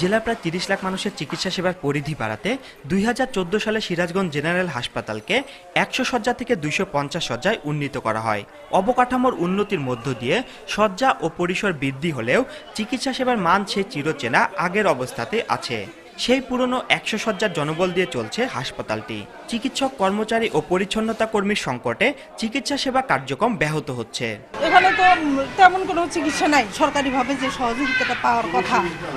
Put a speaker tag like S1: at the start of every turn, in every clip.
S1: জেলার প্রায় তিরিশ লাখ মানুষের চিকিৎসা সেবার পরিধি বাড়াতে দুই হাজার চোদ্দ সালে সিরাজগঞ্জ জেনারেল হাসপাতালকে একশো শয্যা থেকে দুইশো পঞ্চাশ শয্যায় উন্নীত করা হয়। অবকাঠামোর উন্নতির মধ্য দিয়ে শয্যা ও পরিসর বৃদ্ধি হলেও চিকিৎসা সেবার মান সে চিরচেনা আগের অবস্থাতে আছে। সেই পুরনো একশো শয্যার জনবল দিয়ে চলছে হাসপাতালটি। চিকিৎসক কর্মচারী ও পরিচ্ছন্নতা কর্মীর সংকটে চিকিৎসা সেবা কার্যক্রম ব্যাহত হচ্ছে।
S2: এখানে তো তেমন কোনো চিকিৎসা নাই। সরকারিভাবে যে সহযোগিতাটা পাওয়ার কথা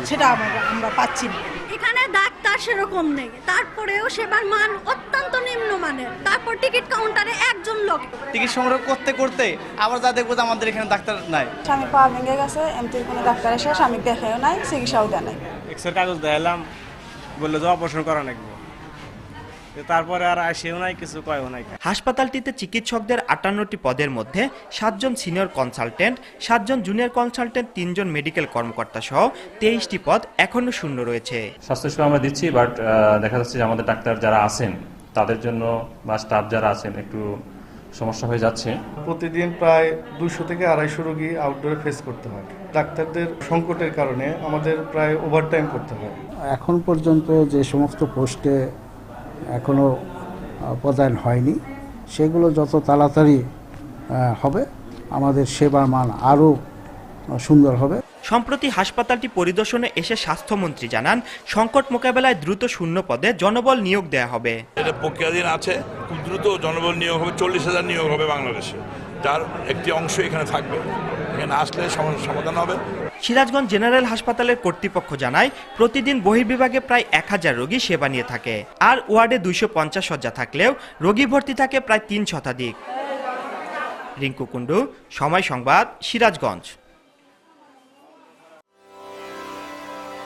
S2: সেটা আমরা আমরা পাচ্ছি না।
S3: এখানে ডাক্তার সেরকম নেই। তারপরেও সেবার মান অত্যন্ত নিম্নমানের। তারপর টিকিট কাউন্টারে একজন লোক।
S4: টিকিট সংগ্রহ করতে করতে আবার যা দেখব যে আমাদের এখানে ডাক্তার নাই।
S5: স্বামী পা ভেঙে গেছে এমতির কোনো ডাক্তার এসে স্বামী দেখেও নাই চিকিৎসাও দেয় নাই।
S6: এক্সের কাগজ দেখালাম বলল যে অপারেশন করা লাগবে। তো তারপরে আর আসেও নাই কিছু কয়ও নাই।
S1: হাসপাতালটিতে চিকিৎসকদের আটান্নটি পদের মধ্যে সাতজন সিনিয়র কনসালটেন্ট সাতজন জুনিয়র কনসালটেন্ট তিনজন মেডিকেল কর্মকর্তা সহ তেইশটি পদ এখনও শূন্য রয়েছে।
S7: স্বাস্থ্যসেবা আমরা দিচ্ছি বাট দেখা যাচ্ছে যে আমাদের ডাক্তার যারা আছেন তাদের জন্য বা স্টাফ যারা আছেন একটু সমস্যা হয়ে যাচ্ছে।
S8: প্রতিদিন প্রায় দুশো থেকে আড়াইশো রোগী আউটডোরে ফেস করতে হয়। ডাক্তারদের সংকটের কারণে আমাদের প্রায় ওভারটাইম করতে হয়।
S9: এখন পর্যন্ত যে সমস্ত পোস্টে এখনও প্রদান হয়নি সেগুলো যত তাড়াতাড়ি হবে আমাদের সেবার মান আরও সুন্দর হবে।
S1: সম্প্রতি হাসপাতালটি পরিদর্শনে এসে স্বাস্থ্যমন্ত্রী জানান সংকট মোকাবেলায় দ্রুত শূন্য পদে জনবল নিয়োগ দেয়া হবে।
S10: এটা প্রক্রিয়াধীন আছে খুব দ্রুত জনবল নিয়োগ হবে চল্লিশ হাজার নিয়োগ হবে বাংলাদেশে। যার একটি অংশ এখানে থাকবে। এখানে আসলে সমাধান হবে।
S1: সিরাজগঞ্জ জেনারেল হাসপাতালের কর্তৃপক্ষ জানায় প্রতিদিন বহির্বিভাগে প্রায় এক হাজার রোগী সেবা নিয়ে থাকে। আর ওয়ার্ডে দুইশো পঞ্চাশ শয্যা থাকলেও রোগী ভর্তি থাকে প্রায় তিন শতাধিক। রিঙ্কু কুণ্ডু সময় সংবাদ সিরাজগঞ্জ।